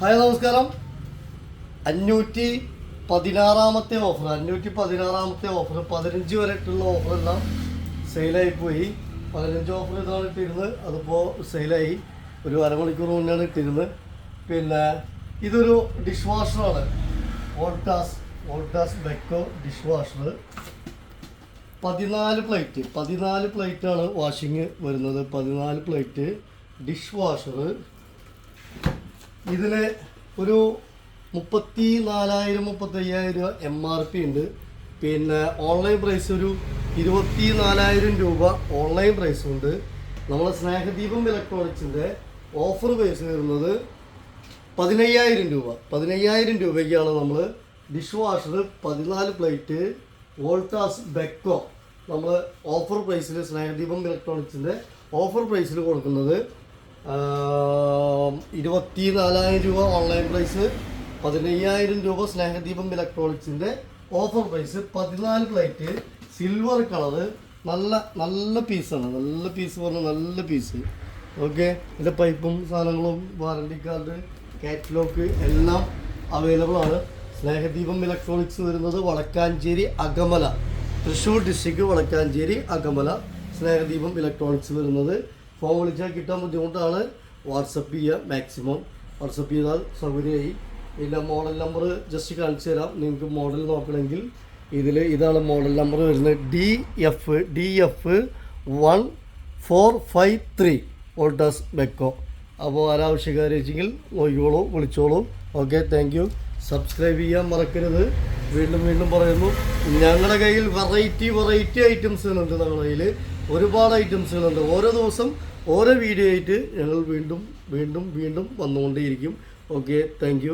Hi നമസ്കാരം. അഞ്ഞൂറ്റി പതിനാറാമത്തെ ഓഫർ. അഞ്ഞൂറ്റി പതിനാറാമത്തെ ഓഫർ. പതിനഞ്ച് വരെ ഇട്ടുള്ള ഓഫറെല്ലാം സെയിലായി പോയി. പതിനഞ്ച് ഓഫർ ഇതാണ് ഇട്ടിരുന്നത്. അതിപ്പോൾ സെയിലായി. ഒരു അരമണിക്കൂർ മുന്നാണ് ഇട്ടിരുന്നത്. പിന്നെ ഇതൊരു dish വാഷറാണ് Voltas Voltas Beko dish washer പതിനാല് പ്ലേറ്റ് പതിനാല് പ്ലേറ്റാണ് വാഷിങ് വരുന്നത്. പതിനാല് പ്ലേറ്റ് ഡിഷ് വാഷർ ഇതിന് ഒരു മുപ്പത്തി നാലായിരം മുപ്പത്തയ്യായിരം രൂപ എം ആർ പി ഉണ്ട്. പിന്നെ ഓൺലൈൻ പ്രൈസ് ഒരു ഇരുപത്തി നാലായിരം രൂപ ഓൺലൈൻ പ്രൈസും ഉണ്ട്. നമ്മളെ സ്നേഹദീപം ഇലക്ട്രോണിക്സിന്റെ ഓഫർ പ്രൈസ് വരുന്നത് പതിനയ്യായിരം രൂപ. പതിനയ്യായിരം രൂപയ്ക്കാണ് നമ്മൾ ഡിഷ് വാഷർ പതിനാല് പ്ലേറ്റ് വോൾട്ടാസ് ബെക്കോ നമ്മൾ ഓഫർ പ്രൈസിൽ സ്നേഹദീപം ഇലക്ട്രോണിക്സിന്റെ ഓഫർ പ്രൈസിൽ കൊടുക്കുന്നത് ഇരുപത്തി നാലായിരം രൂപ ഓൺലൈൻ പ്രൈസ് പതിനയ്യായിരം രൂപ സ്നേഹദീപം ഇലക്ട്രോണിക്സിന്റെ ഓഫർ പ്രൈസ് പതിനാല് പ്ലേറ്റ് സിൽവർ കളറ് നല്ല നല്ല പീസാണ് നല്ല പീസ് പറഞ്ഞാൽ നല്ല പീസ് ഓക്കെ ഇതിന്റെ പൈപ്പും സാധനങ്ങളും വാറണ്ടി കാർഡ് കാറ്റലോഗ് എല്ലാം അവൈലബിൾ ആണ്. സ്നേഹദീപം ഇലക്ട്രോണിക്സ് വരുന്നത് വളക്കാഞ്ചേരി അകമല. തൃശ്ശൂർ ഡിസ്ട്രിക്ട് വളക്കാഞ്ചേരി അകമല. സ്നേഹദീപം ഇലക്ട്രോണിക്സ് വരുന്നത് ഫോൺ വിളിച്ചാൽ കിട്ടാൻ ബുദ്ധിമുട്ടാണ്. വാട്സപ്പ് ചെയ്യുക മാക്സിമം വാട്സപ്പ് ചെയ്താൽ സൗകര്യമായി. ഇതിന്റെ മോഡൽ നമ്പർ ജസ്റ്റ് കാണിച്ചു തരാം. നിങ്ങൾക്ക് മോഡൽ നോക്കണമെങ്കിൽ ഇതിൽ ഇതാണ് മോഡൽ നമ്പർ വരുന്നത്. D F D F one four five three Voltas Beko അപ്പോൾ ആരാവശ്യക്കാർ വെച്ചെങ്കിൽ നോക്കിക്കോളൂ വിളിച്ചോളൂ. ഓക്കെ താങ്ക് യു സബ്സ്ക്രൈബ് ചെയ്യാൻ മറക്കരുത്. വീണ്ടും വീണ്ടും പറയുന്നു. ഞങ്ങളുടെ കയ്യിൽ വെറൈറ്റി വെറൈറ്റി ഐറ്റംസുകളുണ്ട് ഞങ്ങളുടെ കയ്യിൽ. ഒരുപാട് ഐറ്റംസുകളുണ്ട് ഓരോ ദിവസം ഓരോ വീഡിയോ ആയിട്ട് ഞങ്ങൾ വീണ്ടും വീണ്ടും വീണ്ടും വന്നുകൊണ്ടേയിരിക്കും. Okay thank